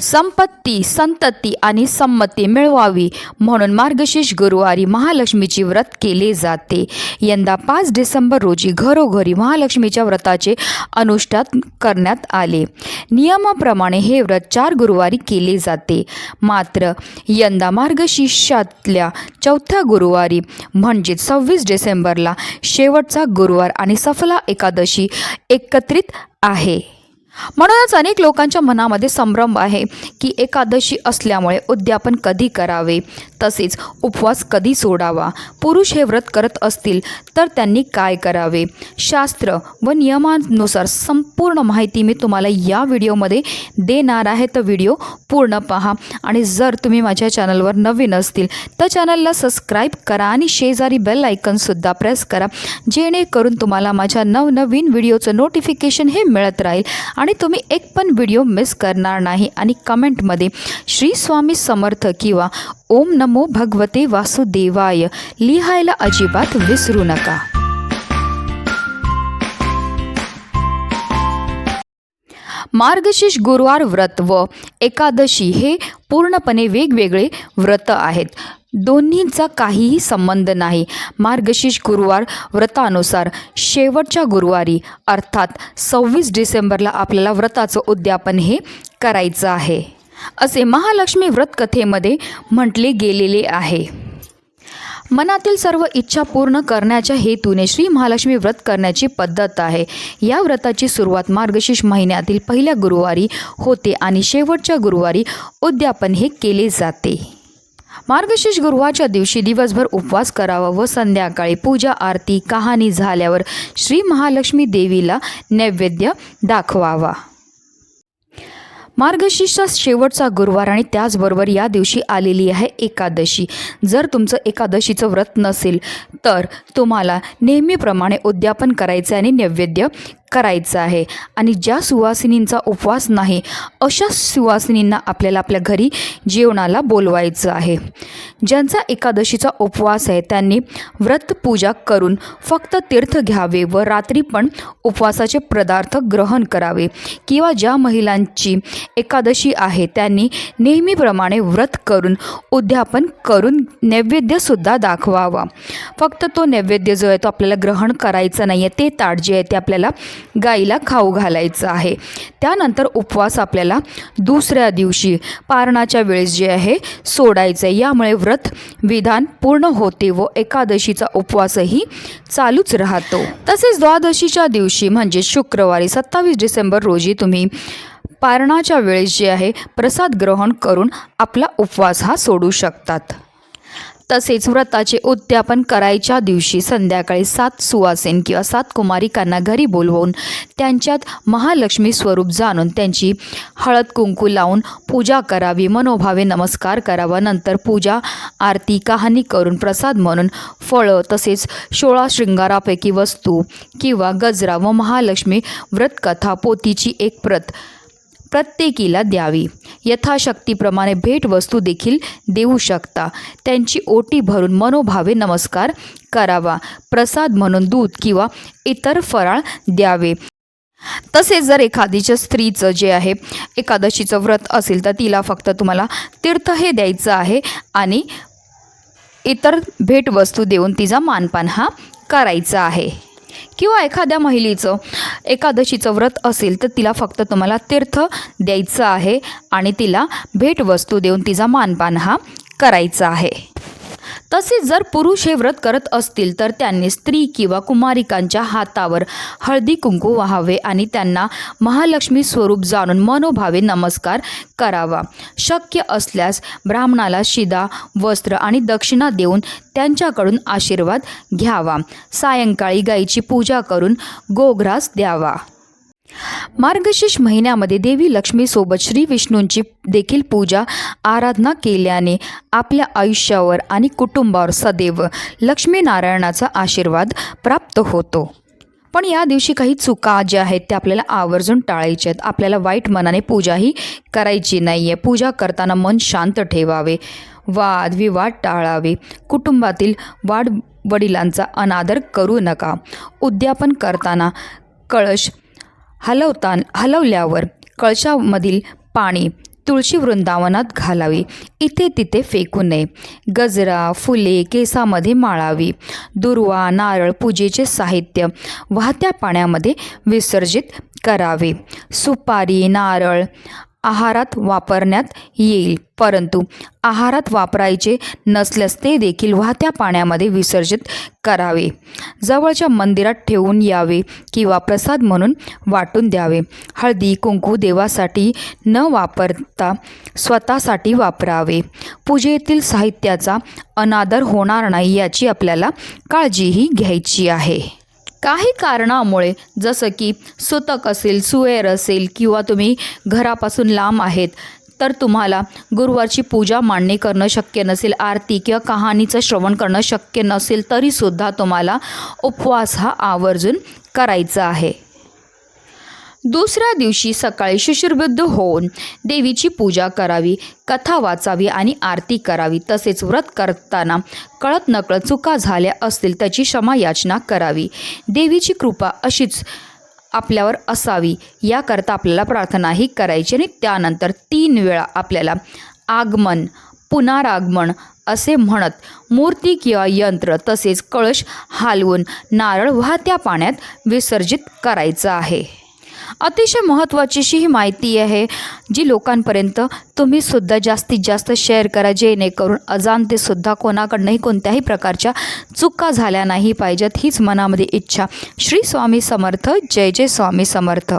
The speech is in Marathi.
संपत्ती संतती आणि संमती मिळवावी म्हणून मार्गशीर्ष गुरुवारी महालक्ष्मीची व्रत केले जाते. यंदा पाच डिसेंबर रोजी घरोघरी महालक्ष्मीच्या व्रताचे अनुष्ठान करण्यात आले. नियमाप्रमाणे हे व्रत चार गुरुवारी केले जाते. मात्र यंदा मार्गशीर्षातल्या चौथ्या गुरुवारी म्हणजेच सव्वीस डिसेंबरला शेवटचा गुरुवार आणि सफला एकादशी एकत्रित आहे. म्हणूनच अनेक लोकांच्या मनामध्ये संभ्रम आहे की एकादशी असल्यामुळे उद्यापन कधी करावे? तसेच उपवास कधी सोडावा? पुरुष हे व्रत करत असतील तर त्यांनी काय करावे? शास्त्र व नियमानुसार संपूर्ण माहिती मी तुम्हाला या व्हिडिओमध्ये देणार आहे. तर व्हिडिओ पूर्ण पहा. आणि जर तुम्ही माझ्या चॅनलवर नवीन असतील तर चॅनलला सबस्क्राईब करा आणि शेजारी बेल आयकनसुद्धा प्रेस करा जेणेकरून तुम्हाला माझ्या नवनवीन व्हिडिओचं नोटिफिकेशन हे मिळत राहील. आणि तुम्ही एक पण व्हिडिओ मिस करणार नाही. आणि कमेंटमध्ये श्री स्वामी समर्थ किंवा ओम नमो भगवते वासुदेवाय लिहायला अजिबात विसरू नका. मार्गशीर्ष गुरुवार व्रत व एकादशी हे पूर्णपणे वेगवेगळे व्रत आहेत. दोन्हींचा काहीही संबंध नाही. मार्गशीर्ष गुरुवार व्रतानुसार शेवटच्या गुरुवारी अर्थात सव्वीस डिसेंबरला आपल्याला व्रताचं उद्यापन हे करायचं आहे. असे महालक्ष्मी व्रत कथेमध्ये म्हटले गेलेले आहे. मनातील सर्व इच्छा पूर्ण करण्याच्या हेतूने श्री महालक्ष्मी व्रत करण्याची पद्धत आहे. या व्रताची सुरुवात मार्गशीर्ष महिन्यातील पहिल्या गुरुवारी होते आणि शेवटच्या गुरुवारी उद्यापन हे केले जाते. मार्गशीर्ष गुरुवारच्या दिवशी दिवसभर उपवास करावा व संध्याकाळी पूजा आरती कहाणी झाल्यावर श्री महालक्ष्मी देवीला नैवेद्य दाखवावा. मार्गशीर्षचा शेवटचा गुरुवार आणि त्याचबरोबर या दिवशी आलेली आहे एकादशी. जर तुमचं एकादशीचं व्रत नसेल तर तुम्हाला नेहमीप्रमाणे उद्यापन करायचं आणि नैवेद्य करायचं आहे. आणि ज्या सुवासिनींचा उपवास नाही अशा सुवासिनींना आपल्याला आपल्या घरी जेवणाला बोलवायचं आहे. ज्यांचा एकादशीचा उपवास आहे त्यांनी व्रत पूजा करून फक्त तीर्थ घ्यावे व रात्री पण उपवासाचे पदार्थ ग्रहण करावे. किंवा ज्या महिलांची एकादशी आहे त्यांनी नेहमीप्रमाणे व्रत करून उद्यापन करून नैवेद्यसुद्धा दाखवावा. फक्त तो नैवेद्य जो आहे तो आपल्याला ग्रहण करायचा नाही आहे ते ताट जे आहे ते आपल्याला गाईला खाऊ घालायचं आहे. त्यानंतर उपवास आपल्याला दुसऱ्या दिवशी पारणाच्या वेळेस जे आहे सोडायचं आहे. यामुळे व्रत विधान पूर्ण होते व एकादशीचा उपवासही चालूच राहतो. तसेच द्वादशीच्या दिवशी म्हणजे शुक्रवारी सत्तावीस डिसेंबर रोजी तुम्ही पारणाच्या वेळेस जे आहे प्रसाद ग्रहण करून आपला उपवास हा सोडू शकतात. तसेच व्रताचे उद्यापन करायच्या दिवशी संध्याकाळी सात सुवासीन किंवा सात कुमारिकांना घरी बोलवून त्यांच्यात महालक्ष्मी स्वरूप जाणून त्यांची हळद कुंकू लावून पूजा करावी मनोभावे नमस्कार करावा नंतर पूजा आरती कहाणी करून प्रसाद म्हणून फळं तसेच सोळा शृंगारापैकी वस्तू किंवा गजरा व महालक्ष्मी व्रतकथा पोतीची एक प्रत प्रत्येकीला द्यावी. यथाशक्तीप्रमाणे भेटवस्तू देखील देऊ शकता. त्यांची ओटी भरून मनोभावे नमस्कार करावा. प्रसाद म्हणून दूध किंवा इतर फराळ द्यावे. तसेच जर एखादीच्या स्त्रीचं जे आहे एकादशीचं व्रत असेल तर तिला फक्त तुम्हाला तीर्थ हे द्यायचं आहे आणि इतर भेटवस्तू देऊन तिचा मानपान हा करायचा आहे. किंवा एखाद्या महिलेचं एकादशीचं व्रत असेल तर तिला फक्त तुम्हाला तीर्थ द्यायचं आहे आणि तिला भेटवस्तू देऊन तिचा मानपान हा करायचा आहे. तसेच जर पुरुष हे व्रत करत असतील तर त्यांनी स्त्री किंवा कुमारिकांच्या हातावर हळदी कुंकू व्हावे आणि त्यांना महालक्ष्मी स्वरूप जाणून मनोभावे नमस्कार करावा. शक्य असल्यास ब्राह्मणाला शिदा वस्त्र आणि दक्षिणा देऊन त्यांच्याकडून आशीर्वाद घ्यावा. सायंकाळी गाईची पूजा करून गोग्रास द्यावा. मार्गशीर्ष महिन्यामध्ये देवी लक्ष्मीसोबत श्री विष्णूंची देखील पूजा आराधना केल्याने आपल्या आयुष्यावर आणि कुटुंबावर सदैव लक्ष्मीनारायणाचा आशीर्वाद प्राप्त होतो. पण या दिवशी काही चुका ज्या आहेत त्या आपल्याला आवर्जून टाळायच्या आहेत. आपल्याला वाईट मनाने पूजाही करायची नाही आहे पूजा करताना मन शांत ठेवावे वाद विवाद टाळावे. कुटुंबातील वाढ वडिलांचा अनादर करू नका. उद्यापन करताना कळश हलवतान हलवल्यावर कळशामधील पाणी तुळशी वृंदावनात घालावे. इथे तिथे फेकू नये. गजरा फुले केसामध्ये माळावी. दुर्वा नारळ पूजेचे साहित्य वाहत्या पाण्यामध्ये विसर्जित करावे. सुपारी नारळ आहारात वापरण्यात येईल. परंतु आहारात वापरायचे नसल्यास ते देखील वाहत्या पाण्यामध्ये विसर्जित करावे. जवळच्या मंदिरात ठेवून यावे किंवा प्रसाद म्हणून वाटून द्यावे. हळदी कुंकू देवासाठी न वापरता स्वतःसाठी वापरावे. पूजेतील साहित्याचा अनादर होणार नाही याची आपल्याला काळजीही घ्यायची आहे. काही कारणामुळे जसं की सुतक असेल सुएर असेल किंवा तुम्ही घरापासून लांब आहेत तर तुम्हाला गुरुवारची पूजा मांडणी करणं शक्य नसेल आरती किंवा कहाणीचं श्रवण करणं शक्य नसेल तरीसुद्धा तुम्हाला उपवास हा आवर्जून करायचा आहे. दुसऱ्या दिवशी सकाळी शिशिरबद्ध होऊन देवीची पूजा करावी कथा वाचावी आणि आरती करावी. तसेच व्रत करताना कळत नकळत चुका झाल्या असतील त्याची क्षमा याचना करावी. देवीची कृपा अशीच आपल्यावर असावी याकरता आपल्याला प्रार्थनाही करायची आणि त्यानंतर तीन वेळा आपल्याला आगमन पुनरागमन असे म्हणत मूर्ती किंवा यंत्र तसेच कळश हालवून नारळ वाहत्या पाण्यात विसर्जित करायचं आहे. अतिशय महत्त्वाची अशी ही माहिती आहे जी लोकांपर्यंत तुम्हीसुद्धा जास्तीत जास्त शेअर करा जेणेकरून अजाणतेसुद्धा कोणाकडनंही कोणत्याही प्रकारच्या चुका झाल्या नाही पाहिजेत हीच मनामध्ये इच्छा. श्री स्वामी समर्थ जय जय स्वामी समर्थ.